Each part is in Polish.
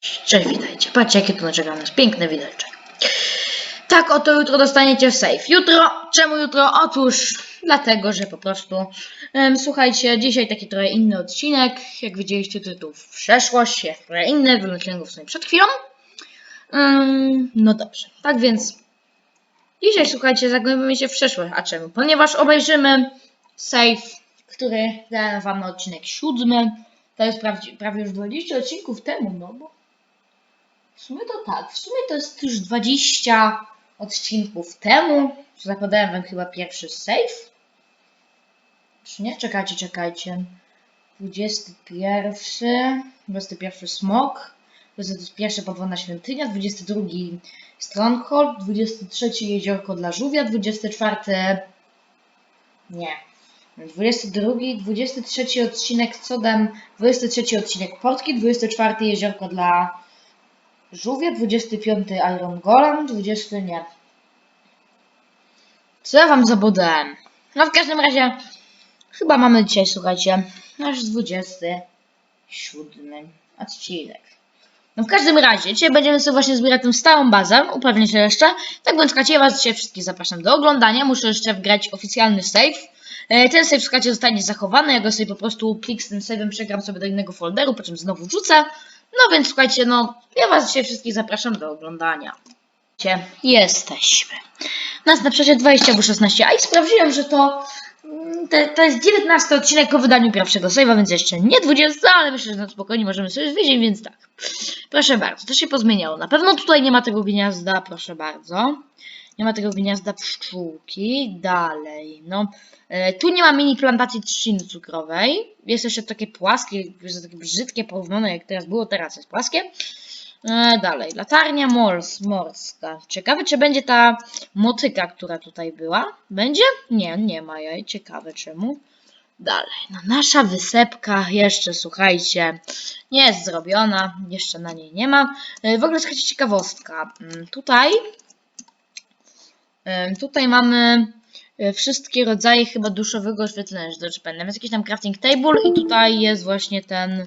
Cześć, witajcie. Patrzcie, jakie tu na czeka nas piękne widoczek. Tak oto jutro dostaniecie w safe. Jutro, czemu jutro? Otóż dlatego, że po prostu, em, słuchajcie, dzisiaj taki trochę inny odcinek. Jak widzieliście, tytuł w przeszłość, jest trochę inny, wymyśliłem go w sumie przed chwilą. Em, no dobrze, tak więc dzisiaj, słuchajcie, zagłębimy się w przeszłość. A czemu? Ponieważ obejrzymy safe, który dałem wam na odcinek siódmy. To jest prawie już 20 odcinków temu, no bo w sumie to tak, w sumie to jest już 20 odcinków temu. Zakładałem wam chyba pierwszy save. Czy nie? Czekajcie, czekajcie. 21, 21 smok, 21 podwodna świątynia, 22 stronghold, 23 jeziorko dla żółwia, 24 nie. 22, 23 odcinek codem, 23 odcinek portki, 24 jeziorko dla żółwia, 25 Iron Golem, 20 nie. Co ja wam zabudałem? No w każdym razie, chyba mamy dzisiaj, słuchajcie, nasz 27 odcinek. No w każdym razie, dzisiaj będziemy sobie właśnie zbierać tę stałą bazę, upewnię się jeszcze. Tak więc, słuchajcie, ja was dzisiaj wszystkich zapraszam do oglądania. Muszę jeszcze wgrać oficjalny save. E, Ten save, słuchajcie, zostanie zachowany. Ja go sobie po prostu plik z tym save'em przegram sobie do innego folderu, po czym znowu wrzucę. No więc, słuchajcie, no, ja was dzisiaj wszystkich zapraszam do oglądania. Słuchajcie, Jesteśmy. Nas na przecież 20 albo 16, a i sprawdziłem, że to, mm, to, to jest 19 odcinek po wydaniu pierwszego save'a, więc jeszcze nie 20, ale myślę, że na spokojnie możemy sobie wyjść, więc tak. Proszę bardzo, to się pozmieniało. Na pewno tutaj nie ma tego gniazda, proszę bardzo. Nie ma tego gniazda pszczółki. Dalej, no. E, tu nie ma mini plantacji trzciny cukrowej. Jest jeszcze takie płaskie, jest takie brzydkie porównane jak teraz było, teraz jest płaskie. E, dalej, latarnia mors, morska. Ciekawe, czy będzie ta motyka, która tutaj była. Będzie? Nie, nie ma jej. Ciekawe czemu. Dalej, no nasza wysepka jeszcze, słuchajcie, nie jest zrobiona, jeszcze na niej nie ma. E, W ogóle słuchajcie, ciekawostka. Mm, Tutaj, tutaj mamy e, wszystkie rodzaje chyba duszowego oświetlenia, że dobrze pamiętam. Jest jakiś tam crafting table i tutaj jest właśnie ten...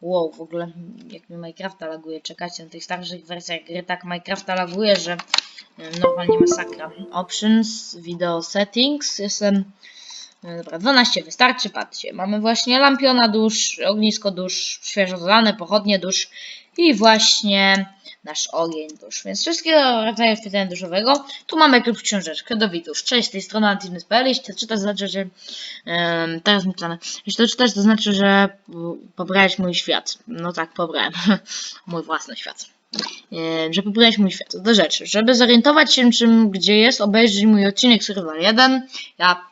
Wow, w ogóle jak mi Minecrafta laguje, czekajcie, na tych starszych wersjach gry tak Minecrafta laguje, że normalnie masakra. Options, video settings, jestem... No Dobra, 12 wystarczy, patrzcie. Mamy właśnie lampiona dusz, ognisko dusz, świeżo dodane, pochodnie dusz i właśnie nasz ogień dusz. Więc wszystkiego rodzaju oświetlenia duszowego. Tu mamy klub książeczkę do dusz. Cześć, z tej strony Antimus.pl. Jeśli to czytasz, to znaczy, że em, teraz mi plany. Jeśli to czytasz, to znaczy, że mm, pobrałeś mój świat. No tak, pobrałem. mój własny świat. E, że pobrałeś mój świat. Do rzeczy. Żeby zorientować się, czym gdzie jest, obejrzyj mój odcinek Survival 1. Ja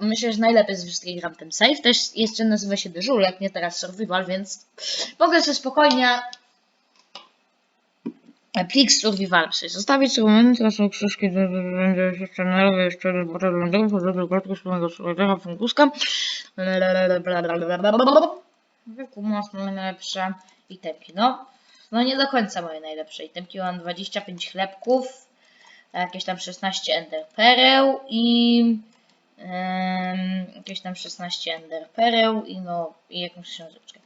myślę, że najlepiej z wszystkich gram ten save. Też jeszcze nazywa się Dyżulek, nie teraz Survival, więc mogę sobie spokojnie plik Survival sobie zostawić. Moment, teraz są że będzie na lewo, jeszcze boczego lądowy, do klatki wspólnego słuchajcia, funkuska. Wieku mocno najlepsze itemki. No, no nie do końca moje najlepsze itemki. Mam 25 chlebków, jakieś tam 16 ender pereł i Em, jakieś tam 16 ender pereł i no i jakąś książeczkę.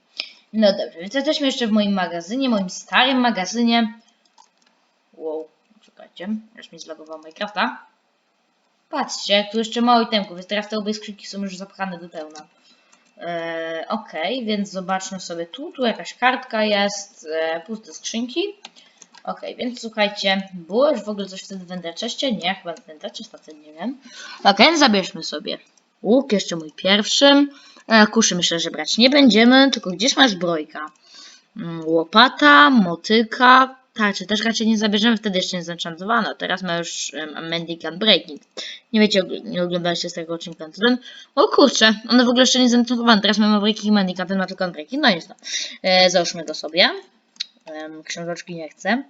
No dobrze, więc jesteśmy jeszcze w moim magazynie, moim starym magazynie. Wow, czekajcie, już mi zlogował Minecrafta. Patrzcie, tu jeszcze mało itemków, więc teraz te obie skrzynki są już zapchane do pełna. E, Okej, więc zobaczmy sobie tu, tu jakaś kartka jest, e, puste skrzynki. Okej, więc słuchajcie, było już w ogóle coś wtedy w Enderchestie? Nie, chyba w Enderchest wtedy nie wiem. Więc zabierzmy sobie łuk, jeszcze mój pierwszy. E, kuszy myślę, że brać nie będziemy, tylko gdzieś masz zbrojka? Mm, Łopata, motyka, tarczy też raczej nie zabierzemy, wtedy jeszcze nie zenchantowano. Teraz ma już um, Mending and Breaking. Nie wiecie, nie oglądaliście z tego odcinka. To ten, o kurczę, one w ogóle jeszcze nie zenchantowane. Teraz mamy Breaking a ten ma tylko Unbreaking. No jest to. E, załóżmy go sobie. Książeczki nie chcę.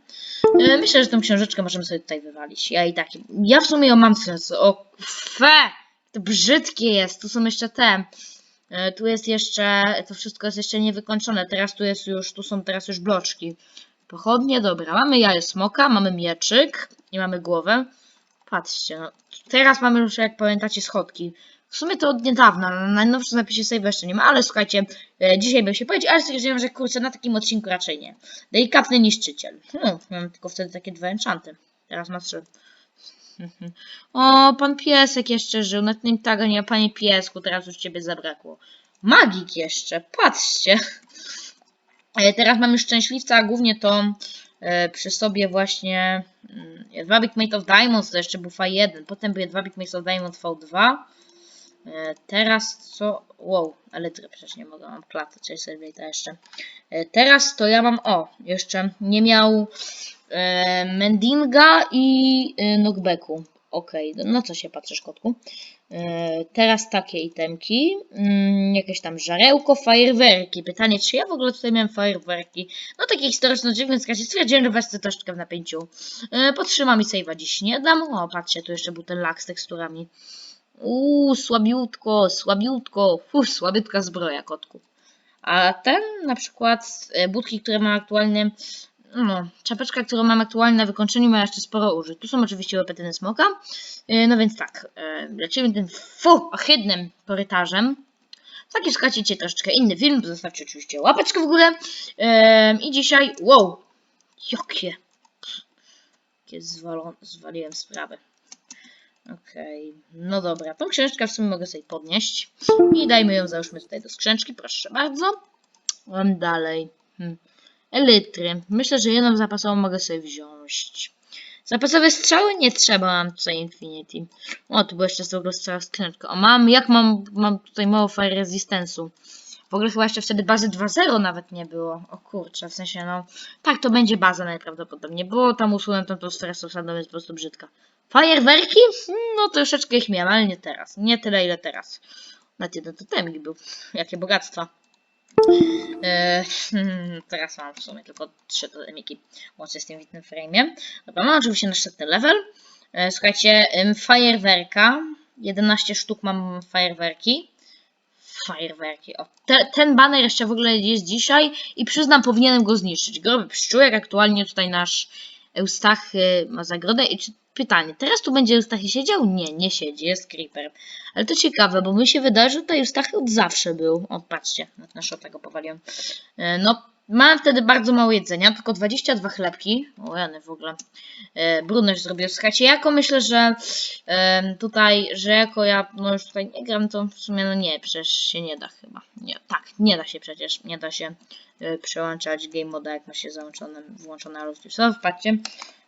E, Myślę, że tę książeczkę możemy sobie tutaj wywalić. Ja i tak. Ja w sumie ją mam w. O fe! To brzydkie jest. Tu są jeszcze te. E, Tu jest jeszcze. To wszystko jest jeszcze niewykończone. Teraz tu jest już. Tu są teraz już bloczki. Pochodnie, dobra. Mamy jaje smoka, mamy mieczyk i mamy głowę. Patrzcie, no. Teraz mamy już, jak pamiętacie, schodki. W sumie to od niedawna, na najnowszym zapisie save jeszcze nie ma, ale słuchajcie, e, dzisiaj bym się powiedzieć, ale stwierdziłem, że kurczę, na takim odcinku raczej nie. Delikatny niszczyciel. Hmm, miałem tylko wtedy takie dwa enchanty. Teraz ma trzy. O, pan piesek jeszcze żył, na tym taga nie, panie piesku, teraz już ciebie zabrakło. Magik jeszcze, patrzcie. Teraz mam już szczęśliwca, głównie to e, przy sobie właśnie mm, Jedwabik Mate of Diamonds, to jeszcze był V1, potem był Jedwabik Mate of Diamonds V2. E, Teraz co? Wow, ale przecież nie mogę, mam klatę, czyli sobie to jeszcze. E, Teraz to ja mam, o, jeszcze nie miał Mendinga i Knockbacku. Okej, no co się patrzysz, kotku? E, Teraz takie itemki, mm, jakieś tam żarełko, fajerwerki. Pytanie, czy ja w ogóle tutaj miałem fajerwerki? No takie historyczne rzeczy, więc Kasia stwierdziłem, że wezmę troszeczkę w napięciu. E, Podtrzymam i save'a dziś nie dam. O, patrzcie, tu jeszcze był ten lak z teksturami. Uuu, słabiutko, słabiutko. Uf, słabiutka zbroja, kotku. A ten, na przykład, e, budki, które mam aktualnie, no, czapeczka, którą mam aktualnie na wykończeniu, ma jeszcze sporo użyć. Tu są oczywiście łepetyny smoka. E, No więc tak, e, lecimy tym fu, ohydnym korytarzem. Taki słuchajcie troszeczkę inny film, zostawcie oczywiście łapeczkę w górę. Em, I dzisiaj, wow, jakie, jakie zwalą, zwaliłem sprawę. Okej, no dobra, tą książkę w sumie mogę sobie podnieść. I dajmy ją, załóżmy tutaj do skrzyneczki, proszę bardzo. Dalej. Hmm. Elitry. Myślę, że jedną zapasową mogę sobie wziąć. Zapasowe strzały nie trzeba, mam tutaj Infinity. O, tu było jeszcze z tego strzała skrzyneczka. O, mam, jak mam, mam tutaj mało fire resistance'u. W ogóle chyba jeszcze wtedy bazy 2.0 nawet nie było. O kurczę, w sensie no... Tak, to będzie baza najprawdopodobniej, bo tam usunąłem tą, tą stosaną, jest po prostu brzydka. Fajerwerki? No troszeczkę ich miałem, ale nie teraz. Nie tyle, ile teraz. Nawet jeden totemik był. Jakie bogactwa. Eee, teraz mam w sumie tylko trzy totemiki łącznie z tym witnym frame'iem. Dobra, mam oczywiście następny level. Eee, słuchajcie, fajerwerka. 11 sztuk mam fajerwerki. Fajerwerki. O, te, ten banner jeszcze w ogóle jest dzisiaj i przyznam, powinienem go zniszczyć. Groby pszczółek, aktualnie tutaj nasz Eustachy ma zagrodę i czy, pytanie, teraz tu będzie Eustachy siedział? Nie, nie siedzi, jest Creeper. Ale to ciekawe, bo mi się wydaje, że tutaj Eustachy od zawsze był. O, patrzcie, na szota go powaliłem. E, No, mam wtedy bardzo mało jedzenia, tylko 22 chlebki. O, jany w ogóle. E, Bruno już zrobił. Słuchajcie, jako myślę, że em, tutaj, że jako ja no już tutaj nie gram, to w sumie no nie, przecież się nie da chyba. Nie, tak, nie da się przecież, nie da się e, przełączać game moda, jak ma się załączone, włączone Allow Patrzcie,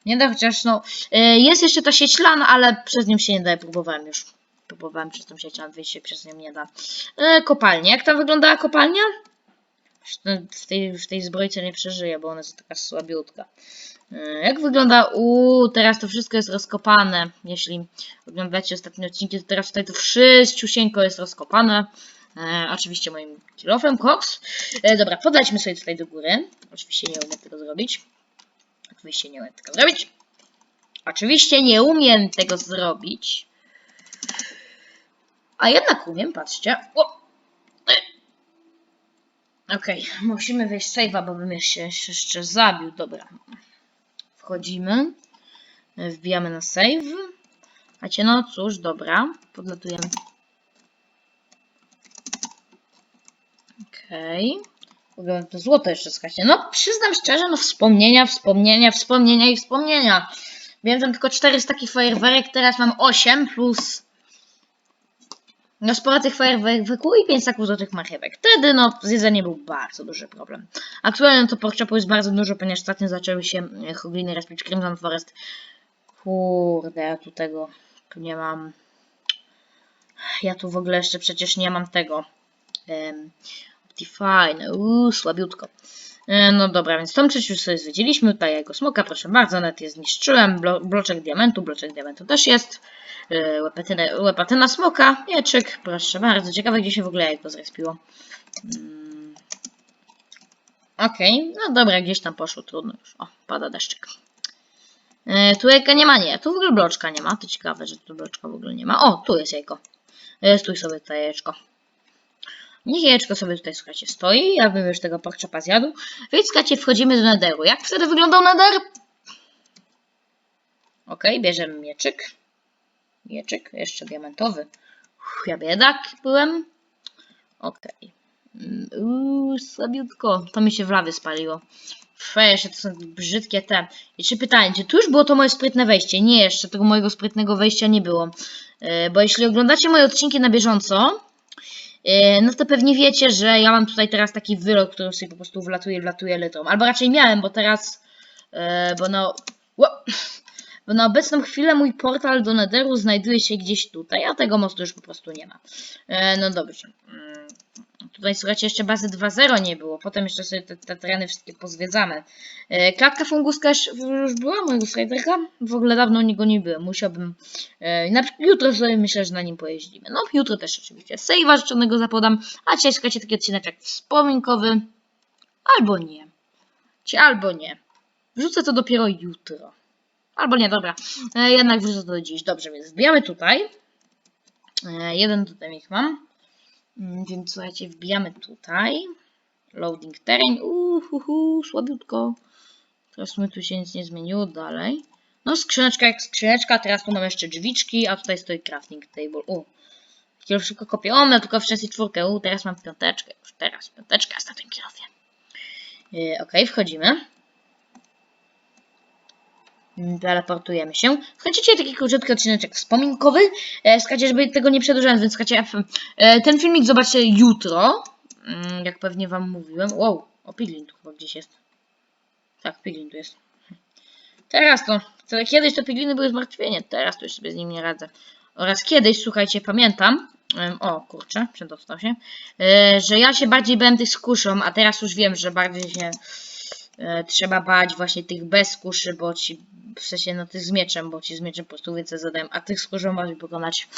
nie da, chociaż no, e, jest jeszcze ta sieć LAN, ale przez nią się nie da, ja próbowałem już. Próbowałem przez tą sieć LAN, wyjść się przez nią nie da. E, kopalnia, jak tam wyglądała kopalnia? W tej, w tej zbrojce nie przeżyję, bo ona jest taka słabiutka. E, Jak wygląda? Uuu, teraz to wszystko jest rozkopane. Jeśli oglądacie ostatnie odcinki, to teraz tutaj to wszystciusieńko jest rozkopane. E, oczywiście moim kilofem, koks. E, dobra, podlećmy sobie tutaj do góry. Oczywiście nie umiem tego zrobić. Oczywiście nie umiem tego zrobić. Oczywiście nie umiem tego zrobić. A jednak umiem, patrzcie. O! Okej, musimy wejść save'a, bo bym się jeszcze zabił. Dobra. Wchodzimy. Wbijamy na save. Macie, no cóż, dobra. Podlatujemy. Okej. W ogóle to złoto jeszcze skacie. No, przyznam szczerze, no wspomnienia, wspomnienia, wspomnienia i wspomnienia. Wiem, że mam tylko 4 z takich fajerwerek, teraz mam 8 plus no sporo tych fajerwerków i 5 taków złotych marchewek. Wtedy no zjedzenie był bardzo duży problem. Aktualnie to porczopu jest bardzo dużo, ponieważ ostatnio zaczęły się e, Hogliny respić Crimson Forest. Kurde, ja tu tego tu nie mam. Ja tu w ogóle jeszcze przecież nie mam tego. Optifine, uuu, słabiutko. E, No dobra, więc tą część już sobie zwiedziliśmy. Tutaj jego smoka, proszę bardzo, net je zniszczyłem. Blo bloczek diamentu, bloczek diamentu też jest. Łepetyna, łepatyna smoka, mieczyk, proszę bardzo. Ciekawe, gdzie się w ogóle jajko zrespiło. Mm. Okej, no dobra, gdzieś tam poszło, trudno już. O, pada deszczyk. E, tu jajka nie ma, nie. Tu w ogóle bloczka nie ma. To ciekawe, że tu bloczka w ogóle nie ma. O, tu jest jajko. E, stój sobie tutaj jajeczko. Niech jajeczko sobie tutaj, słuchajcie, stoi. Ja bym już tego porczopa zjadł. Więc, słuchajcie, wchodzimy do nederu. Jak wtedy wyglądał neder? Ok, bierzemy mieczyk. Mieczyk, jeszcze diamentowy. Uff, ja biedak byłem. Okej. Mm, Uuu, słabiutko. To mi się w lawie spaliło. Fresh, to są brzydkie te. Czy pytanie, czy tu już było to moje sprytne wejście? Nie, jeszcze tego mojego sprytnego wejścia nie było. E, Bo jeśli oglądacie moje odcinki na bieżąco, e, no to pewnie wiecie, że ja mam tutaj teraz taki wylot, który sobie po prostu wlatuje, wlatuje litrą. Albo raczej miałem, bo teraz, e, bo no, na obecną chwilę mój portal do Netheru znajduje się gdzieś tutaj, a tego mostu już po prostu nie ma. E, No dobrze. Mm, Tutaj słuchajcie, jeszcze bazy 2.0 nie było. Potem jeszcze sobie te, te tereny wszystkie pozwiedzamy. E, Klatka funguska już, była, mojego Striderka? W ogóle dawno niego nie byłem. Musiałbym. E, na, jutro sobie myślę, że na nim pojeździmy. No, jutro też oczywiście. Save'a życzonego zapodam. A dzisiaj słuchajcie, taki odcinek wspominkowy. Albo nie. Czy albo nie. Wrzucę to dopiero jutro. Albo nie, dobra. E, jednak wrzucę to dziś. Dobrze, więc wbijamy tutaj. E, jeden tutaj ich mam. Mm, Więc słuchajcie, wbijamy tutaj. Loading terrain. Uhuhu, słabiutko. Teraz my tu się nic nie zmieniło dalej. No skrzyneczka jak skrzyneczka, teraz tu mamy jeszcze drzwiczki, a tutaj stoi crafting table. U. Kiedyś szybko kopię. O, miał tylko wcześniej czwórkę. U, teraz mam piąteczkę. Już teraz piąteczka tym kierownie. Yy, Okej, wchodzimy. Teleportujemy się. Chcecie taki króciutki odcinek wspominkowy? E, Słuchajcie, żeby tego nie przedłużając, więc słuchajcie, e, ten filmik zobaczcie jutro. Mm, Jak pewnie wam mówiłem. Wow, o Piglin tu chyba gdzieś jest. Tak, Piglin tu jest. Teraz to, kiedyś to Pigliny były zmartwienie, teraz to już sobie z nim nie radzę. Oraz kiedyś, słuchajcie, pamiętam, o kurczę, przedostał się, e, że ja się bardziej bałem tych z kuszą, a teraz już wiem, że bardziej się trzeba bać właśnie tych bez kuszy, bo ci, w sensie no tych z mieczem, bo ci z mieczem po prostu więcej zadają, a tych z kuszą możesz pokonać.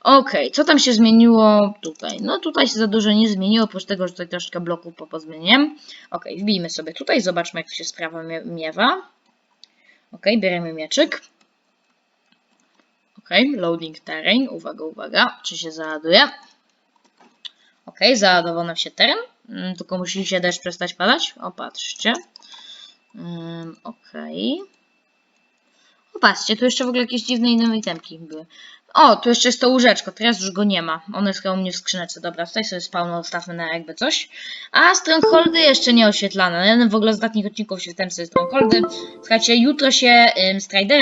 Okej, co tam się zmieniło tutaj? No tutaj się za dużo nie zmieniło, oprócz tego, że tutaj troszkę bloków po pozmieniam. Okej, wbijmy sobie tutaj, zobaczmy jak się sprawa mie- miewa. Okej, bierzemy mieczyk. Okej, loading terrain, uwaga, uwaga, czy się załaduje? Okej, załadował nam się teren, Mm, tylko musi się deszcz przestać padać. O, patrzcie. Okej. O, patrzcie, tu jeszcze w ogóle jakieś dziwne inne itemki były. O, tu jeszcze jest to łóżeczko, teraz już go nie ma. Ono jest chyba u mnie w skrzyneczce. Dobra, tutaj sobie spawno ustawmy na jakby coś. A strongholdy jeszcze nie oświetlane. Jeden w ogóle z ostatnich odcinków oświetlałem sobie strongholdy. Słuchajcie, jutro się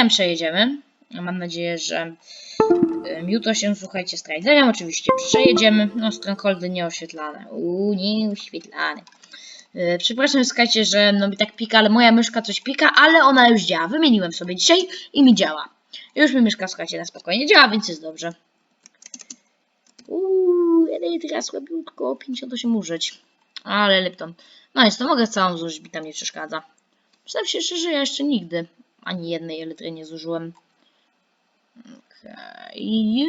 ym, przejedziemy. Mam nadzieję, że ym, jutro się, słuchajcie, Striderem oczywiście przejedziemy. No, strongholdy nieoświetlane. Uuu, nieoświetlane. Yy, przepraszam, słuchajcie, że no mi tak pika, ale moja myszka coś pika, ale ona już działa. Wymieniłem sobie dzisiaj i mi działa. Już mi myszka, słuchajcie, na spokojnie działa, więc jest dobrze. Uuu, jeden teraz słabiutko, 58 użyć. Ale Lipton. No jest, to mogę całą zużyć, mi tam nie przeszkadza. Przyznam się szczerze, ja jeszcze nigdy ani jednej elitry nie zużyłem. Okej.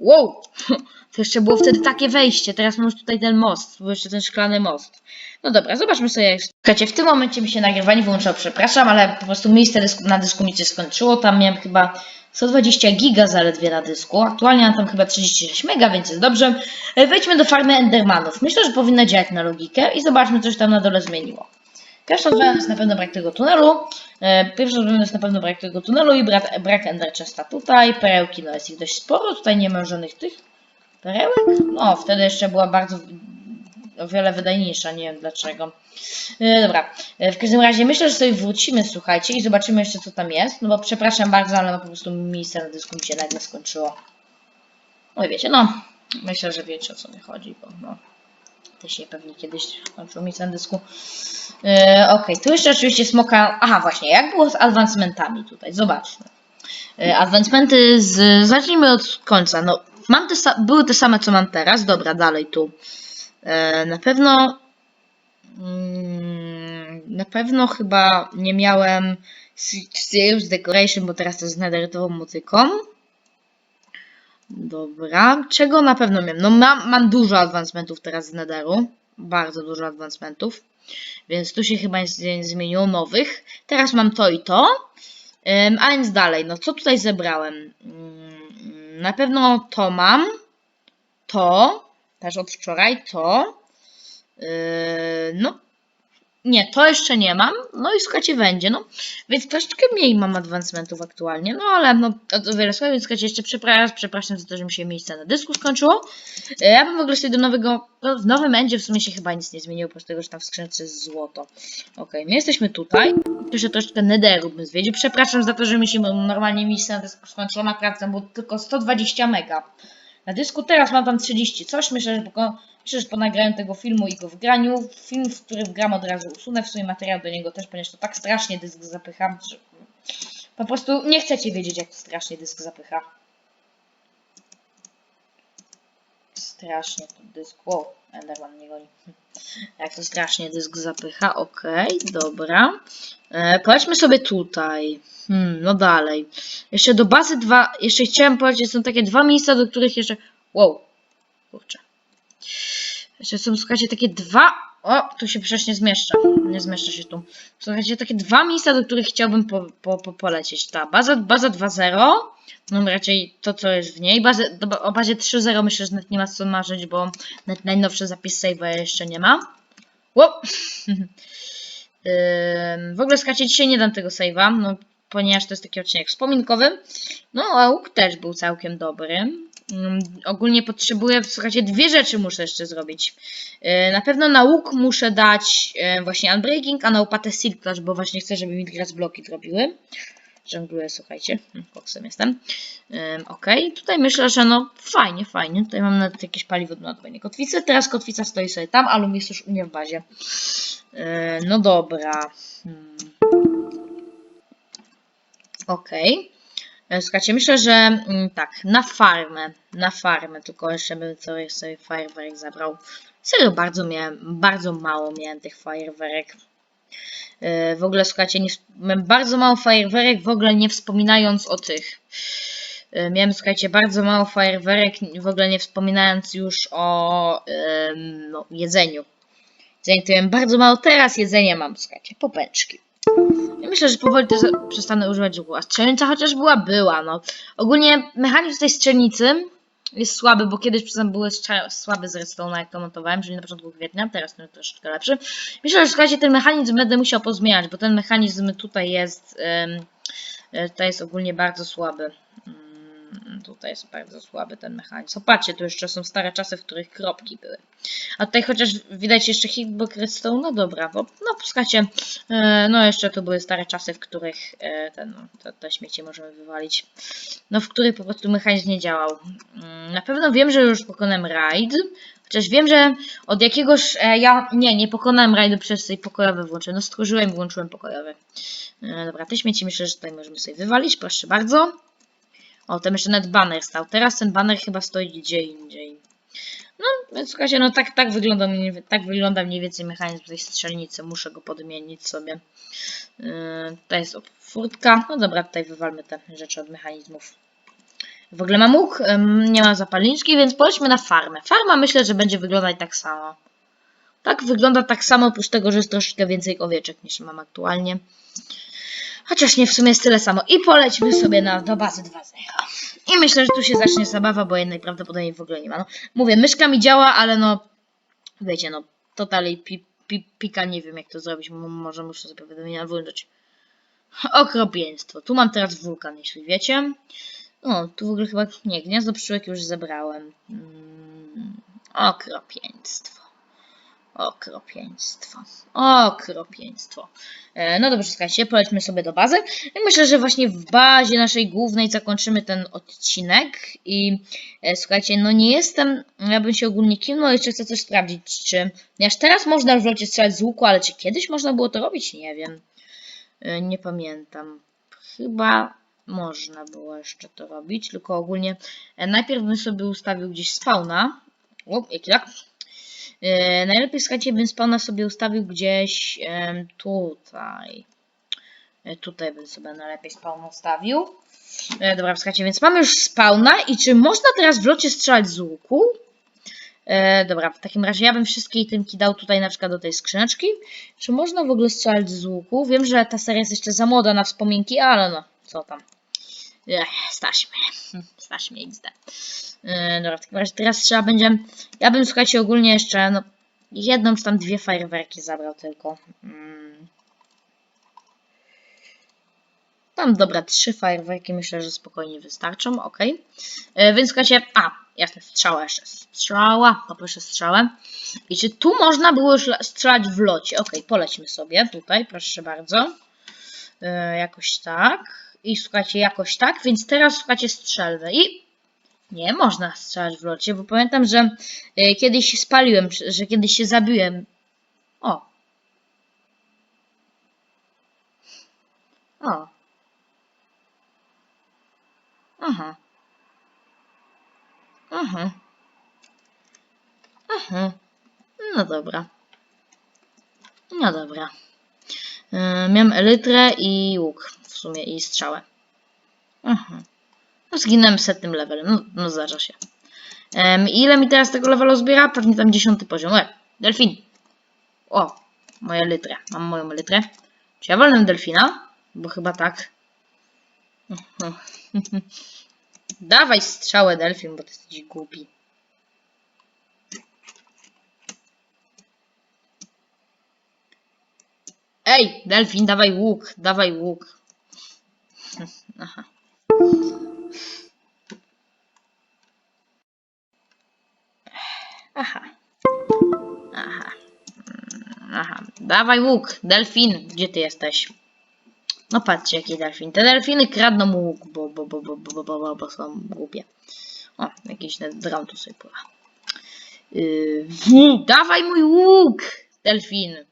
Wow! To jeszcze było wtedy takie wejście, teraz mam już tutaj ten most, był jeszcze ten szklany most. No dobra, zobaczmy sobie jak... Słuchajcie, w tym momencie mi się nagrywanie wyłączyło, przepraszam, ale po prostu miejsce na dysku mi się skończyło, tam miałem chyba 120 giga zaledwie na dysku, aktualnie mam tam chyba 36 mega, więc jest dobrze. E, Wejdźmy do farmy Endermanów, myślę, że powinna działać na logikę i zobaczmy, co się tam na dole zmieniło. Pierwszą zmianą jest na pewno brak tego tunelu. E, Pierwszą zmianą jest na pewno brak tego tunelu i brak, brak Ender Chesta tutaj. Perełki, no jest ich dość sporo. Tutaj nie ma żadnych tych perełek. No, wtedy jeszcze była bardzo o wiele wydajniejsza, nie wiem dlaczego. E, dobra, E, w każdym razie myślę, że sobie wrócimy, słuchajcie, i zobaczymy jeszcze co tam jest. No bo przepraszam bardzo, ale no po prostu miejsce na dysku mi się nagle skończyło. No wiecie, no, myślę, że wiecie o co mi chodzi, bo no, też się pewnie kiedyś skończyło miejsce na dysku. E, Okej, tu jeszcze oczywiście smoka. Aha, właśnie, jak było z advancementami tutaj? Zobaczmy. E, Advancementy z. Zacznijmy od końca. No, mam te sa... były te same, co mam teraz. Dobra, dalej tu. E, na pewno. Mm, na pewno chyba nie miałem Serious Decoration, bo teraz to jest nederytową motyką. Dobra, czego na pewno miałem? No mam, mam dużo advancementów teraz z Netheru. Bardzo dużo advancementów. Więc tu się chyba nic nie zmieniło nowych. Teraz mam to i to. Ym, a więc dalej, no co tutaj zebrałem? Ym, na pewno to mam. To. Też od wczoraj to. Yy, no. Nie, to jeszcze nie mam. No i słuchajcie, będzie. No, więc troszeczkę mniej mam advancementów aktualnie. No ale no, o wiele słabiej, więc słuchajcie, jeszcze przepraszam, przepraszam za to, że mi się miejsce na dysku skończyło. E, Ja bym w ogóle sobie do nowego. No, w nowym będzie w sumie się chyba nic nie zmieniło, oprócz tego, że tam w skrzynce jest złoto. Okej, my jesteśmy tutaj. Jeszcze troszeczkę nederu bym zwiedził. Przepraszam za to, że mi się normalnie miejsce na dysku skończyło. Naprawdę, bo tylko 120 mega. Na dysku teraz mam tam 30 coś. Myślę, że że po nagraniu tego filmu i go wgraniu, film, w który wgram od razu usunę, w sumie materiał do niego też, ponieważ to tak strasznie dysk zapycham, że po prostu nie chcecie wiedzieć, jak strasznie dysk zapycha. Strasznie to dysk. Wow, Enderman nie goni. Jak to strasznie dysk zapycha. Okej, dobra. E, sobie tutaj. Hmm, no dalej. Jeszcze do bazy dwa. Jeszcze chciałem powiedzieć, są takie dwa miejsca, do których jeszcze. Wow. Kurczę. Jeszcze są, słuchajcie, takie dwa. O, tu się przecież nie zmieszcza. Nie zmieszcza się tu. Słuchajcie, takie dwa miejsca, do których chciałbym po, po, po polecieć. Ta baza, baza 2.0. No raczej to, co jest w niej. Bazę, do, o bazie 3.0 myślę, że nie ma co marzyć, bo nawet najnowszy zapis save'a jeszcze nie ma. Ło! Ym, w ogóle słuchajcie, dzisiaj nie dam tego save'a, no, ponieważ to jest taki odcinek wspominkowy. No, a łuk też był całkiem dobry. Ym, ogólnie potrzebuję, słuchajcie, dwie rzeczy muszę jeszcze zrobić. Yy, na pewno na łuk muszę dać yy, właśnie Unbreaking, a na łopatę Silk Touch, bo właśnie chcę, żeby mi teraz bloki zrobiły. Żongluję, słuchajcie, koksem jestem. Ym, ok, tutaj myślę, że no fajnie, fajnie. Tutaj mam nawet jakieś paliwo do nadbania kotwicy. Teraz kotwica stoi sobie tam, a Lum jest już u mnie w bazie. Yy, no dobra. Hmm. Okej. E, Słuchajcie, myślę, że mm, tak, na farmę, na farmę, tylko jeszcze bym sobie, sobie fajerwerek zabrał. Serio, bardzo miałem, bardzo mało miałem tych fajerwerek. E, W ogóle, słuchajcie, nie, miałem bardzo mało fajerwerek, w ogóle nie wspominając o tych. E, Miałem, słuchajcie, bardzo mało fajerwerek, w ogóle nie wspominając już o no, jedzeniu. Jedzenie to miałem bardzo mało, teraz jedzenia mam, słuchajcie, popeczki. Ja myślę, że powoli też przestanę używać łuku. Strzelnica chociaż była, była, no. Ogólnie mechanizm tej strzelnicy jest słaby, bo kiedyś przyznam były słaby z redstone'a, jak to montowałem, czyli na początku kwietnia, teraz to troszeczkę lepszy. Myślę, że słuchajcie, ten mechanizm będę musiał pozmieniać, bo ten mechanizm tutaj jest, y, tutaj jest ogólnie bardzo słaby. Tutaj jest bardzo słaby ten mechanizm. Zobaczcie, tu jeszcze są stare czasy, w których kropki były. A tutaj chociaż widać jeszcze hitbox redstone, no dobra, bo no słuchajcie, e, no jeszcze to były stare czasy, w których e, ten, no, te, te śmieci możemy wywalić, no w których po prostu mechanizm nie działał. Mm, Na pewno wiem, że już pokonałem raid, chociaż wiem, że od jakiegoś, e, ja, nie, nie pokonałem raidu przez tej pokojowy włączyłem, no stworzyłem i włączyłem pokojowy. E, Dobra, te śmieci myślę, że tutaj możemy sobie wywalić, proszę bardzo. O, tam jeszcze nawet banner stał, teraz ten banner chyba stoi gdzie indziej. No, więc słuchajcie, no tak, tak, wygląda, tak wygląda mniej więcej mechanizm tej strzelnicy. Muszę go podmienić sobie. Yy, tutaj jest furtka. No dobra, tutaj wywalmy te rzeczy od mechanizmów. W ogóle mam łuk, nie ma zapalniczki, więc polećmy na farmę. Farma myślę, że będzie wyglądać tak samo. Tak wygląda tak samo, oprócz tego, że jest troszeczkę więcej owieczek niż mam aktualnie. Chociaż nie w sumie jest tyle samo. I polećmy sobie na, do bazy 2.0. I myślę, że tu się zacznie zabawa, bo jej najprawdopodobniej w ogóle nie ma. No, mówię, myszka mi działa, ale no, wiecie, no, totalnie pi, pi, pika, nie wiem jak to zrobić. Może muszę sobie powiadomienia włączyć. Okropieństwo. Tu mam teraz wulkan, jeśli wiecie. O, tu w ogóle chyba, nie, gniazdo pszczółek już zebrałem. Mm, okropieństwo. Okropieństwo. Okropieństwo. E, No dobrze, słuchajcie, polećmy sobie do bazy. I myślę, że właśnie w bazie naszej głównej zakończymy ten odcinek. I e, słuchajcie, no nie jestem, ja bym się ogólnie kimnął, jeszcze chcę coś sprawdzić, czy aż teraz można w locie strzelać z łuku, ale czy kiedyś można było to robić? Nie wiem. E, Nie pamiętam. Chyba można było jeszcze to robić, tylko ogólnie e, najpierw bym sobie ustawił gdzieś spawna. O, jaki tak? E, najlepiej słuchajcie, bym spawna sobie ustawił gdzieś tutaj. E, tutaj bym sobie najlepiej spawna ustawił. E, dobra, słuchajcie, więc mamy już spawna i czy można teraz w locie strzelać z łuku? Dobra, w takim razie ja bym wszystkie itemki dał tutaj na przykład do tej skrzyneczki. Czy można w ogóle strzelać z łuku? Wiem, że ta seria jest jeszcze za młoda na wspominki, ale no, co tam. Ech, stać mnie. Stać mnie XD. Yy, dobra, w takim razie teraz trzeba będzie. Ja bym słuchajcie ogólnie jeszcze. No, jedną czy tam dwie fajerwerki zabrał tylko. Mm. Tam dobra, trzy fajerwerki myślę, że spokojnie wystarczą, ok. Więc słuchajcie, a, jasne, strzała jeszcze. Strzała, poproszę strzałę. I czy tu można było już la- strzelać w locie? Ok, polećmy sobie tutaj, proszę bardzo. E, jakoś tak. I słuchajcie, jakoś tak, więc teraz słuchajcie, strzelmy. I nie można strzelać w locie, bo pamiętam, że e, kiedyś się spaliłem, że kiedyś się zabiłem. O. O. Aha. Aha. Aha. No dobra. No dobra. Yy, miałem elytrę i łuk w sumie i strzałę. Aha. No zginąłem setnym levelem. No, no zdarza się. Em, ile mi teraz tego levelu zbiera? Pewnie tam dziesiąty poziom. E, delfin. O, moja elytrę. Mam moją elytrę. Czy ja wolę delfina? Bo chyba tak. Dawaj strzałę delfin, bo ty jesteś głupi. Ej, delfin, dawaj łuk, dawaj łuk. Aha. Aha. Aha. Aha. Dawaj łuk, delfin, gdzie ty jesteś? No patrzcie, jaki delfin. Te delfiny kradną łuk, bo, bo, bo, bo, bo, bo, bo, bo, są głupie. O, jakiś dron tu sobie pływa. Yy, dawaj mój łuk, delfin.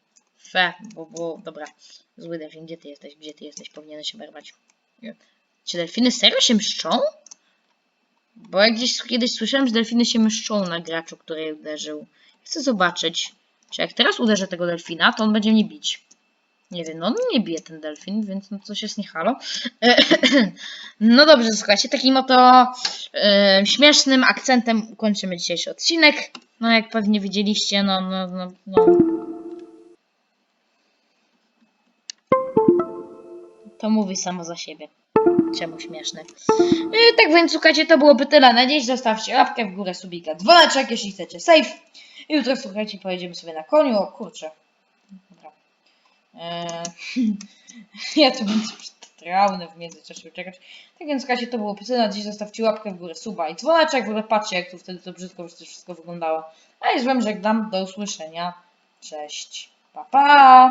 Fe, bo, bo, dobra. Zły delfin, gdzie ty jesteś? Gdzie ty jesteś? Powinieneś się wyrwać. Czy delfiny serio się mszczą? Bo ja gdzieś kiedyś słyszałem, że delfiny się mszczą na graczu, który uderzył. Chcę zobaczyć, czy jak teraz uderzę tego delfina, to on będzie mnie bić. Nie wiem, no on nie bije ten delfin, więc no coś jest nie halo. No dobrze, słuchajcie, takim oto śmiesznym akcentem kończymy dzisiejszy odcinek. No jak pewnie widzieliście, no, no, no, no. To mówi samo za siebie. Czemu śmieszne? E, tak więc słuchajcie, to byłoby tyle na dziś. Zostawcie łapkę w górę, subika, dzwoneczek, jeśli chcecie save. I jutro słuchajcie, pojedziemy sobie na koniu. O kurczę. Dobra. Eee, ja tu będę trauny w międzyczasie uciekać. Tak więc słuchajcie, to było tyle na dziś. Zostawcie łapkę w górę, suba i dzwoneczek. W ogóle patrzcie, jak tu wtedy to brzydko wszystko wyglądało. A już wam żegnam. Do usłyszenia. Cześć. Pa, pa!